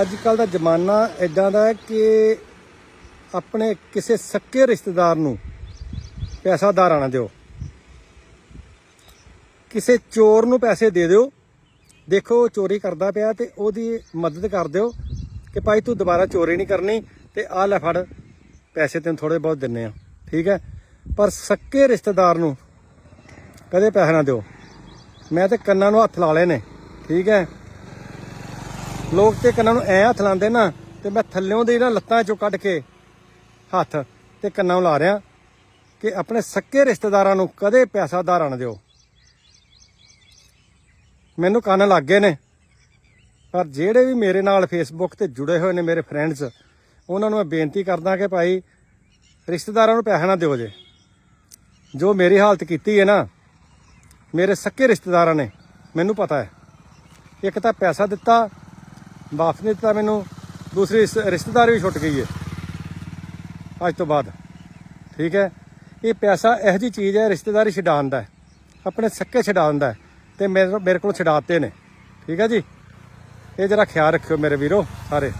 ਅੱਜ ਕੱਲ ਦਾ ਜ਼ਮਾਨਾ ਇਦਾਂ ਦਾ ਹੈ ਕਿ ਆਪਣੇ ਕਿਸੇ ਸੱਕੇ ਰਿਸ਼ਤੇਦਾਰ ਨੂੰ ਪੈਸਾ ਧਾਰਾ ਨਾ ਦਿਓ। ਕਿਸੇ ਚੋਰ ਨੂੰ ਪੈਸੇ ਦੇ ਦਿਓ। ਦੇਖੋ ਚੋਰੀ ਕਰਦਾ ਪਿਆ ਤੇ ਉਹਦੀ ਮਦਦ ਕਰ ਦਿਓ ਕਿ ਭਾਈ ਤੂੰ ਦੁਬਾਰਾ ਚੋਰੀ ਨਹੀਂ ਕਰਨੀ ਤੇ ਆਹ ਲੈ ਫੜ, ਪੈਸੇ ਤੈਨੂੰ ਥੋੜੇ ਬਹੁਤ ਦਿੰਨੇ ਆ। ਠੀਕ ਹੈ? ਪਰ ਸੱਕੇ ਰਿਸ਼ਤੇਦਾਰ ਨੂੰ ਕਦੇ ਪੈਸੇ ਨਾ ਦਿਓ। ਮੈਂ ਤੇ ਕੰਨਾਂ ਨੂੰ ਹੱਥ ਲਾ ਲਏ ਨੇ। ਠੀਕ ਹੈ? ਲੋਕ ਤੇ ਕੰਨਾਂ ਨੂੰ ਐ ਹੱਥ ਲਾਉਂਦੇ ਨਾ, ਤੇ ਮੈਂ ਥੱਲਿਓਂ ਦੇ ਨਾ ਲੱਤਾਂ ਚੋਂ ਕੱਢ ਕੇ ਹੱਥ ਤੇ ਕੰਨਾਂ ਨੂੰ ਲਾ ਰਿਆਂ ਕਿ ਆਪਣੇ ਸੱਕੇ ਰਿਸ਼ਤੇਦਾਰਾਂ ਨੂੰ ਕਦੇ ਪੈਸਾ ਧਾਰਾ ਨਾ ਦਿਓ। ਮੈਨੂੰ ਕੰਨ ਲੱਗ ਗਏ ਨੇ। ਪਰ ਜਿਹੜੇ ਵੀ ਮੇਰੇ ਨਾਲ ਫੇਸਬੁੱਕ ਤੇ ਜੁੜੇ ਹੋਏ ਨੇ ਮੇਰੇ ਫਰੈਂਡਸ ਉਹਨਾਂ ਨੂੰ ਮੈਂ ਬੇਨਤੀ ਕਰਦਾ ਕਿ ਭਾਈ ਰਿਸ਼ਤੇਦਾਰਾਂ ਨੂੰ ਪੈਸਾ ਨਾ ਦਿਓ ਜੇ। ਜੋ ਮੇਰੀ ਹਾਲਤ ਕੀਤੀ ਹੈ ਨਾ, ਮੇਰੇ ਸੱਕੇ ਰਿਸ਼ਤੇਦਾਰਾਂ ਨੇ, ਮੈਨੂੰ ਪਤਾ ਹੈ। ਇੱਕ ਤਾਂ ਪੈਸਾ ਦਿੱਤਾ ਵਾਪਸ ਨਹੀਂ ਦਿੱਤਾ, ਮੈਨੂੰ ਦੂਸਰੀ ਰਿਸ਼ਤੇ- ਰਿਸ਼ਤੇਦਾਰੀ ਵੀ ਛੁੱਟ ਗਈ ਹੈ ਅੱਜ ਤੋਂ ਬਾਅਦ। ਠੀਕ ਹੈ? ਇਹ ਪੈਸਾ ਇਹੋ ਜਿਹੀ ਚੀਜ਼ ਹੈ, ਰਿਸ਼ਤੇਦਾਰੀ ਛਡਾਉਣ ਦਾ ਆਪਣੇ ਸੱਕੇ ਛਡਾਉਣ ਦਾ ਹੈ ਤੇ ਮੇਰੇ ਮੇਰੇ ਕੋਲ ਛਡਾਤੇ ਨੇ। ਠੀਕ ਹੈ ਜੀ? ਇਹ ਜਰਾ ਖਿਆਲ ਰੱਖਿਓ ਮੇਰੇ ਵੀਰੋ, ਸਾਰੇ।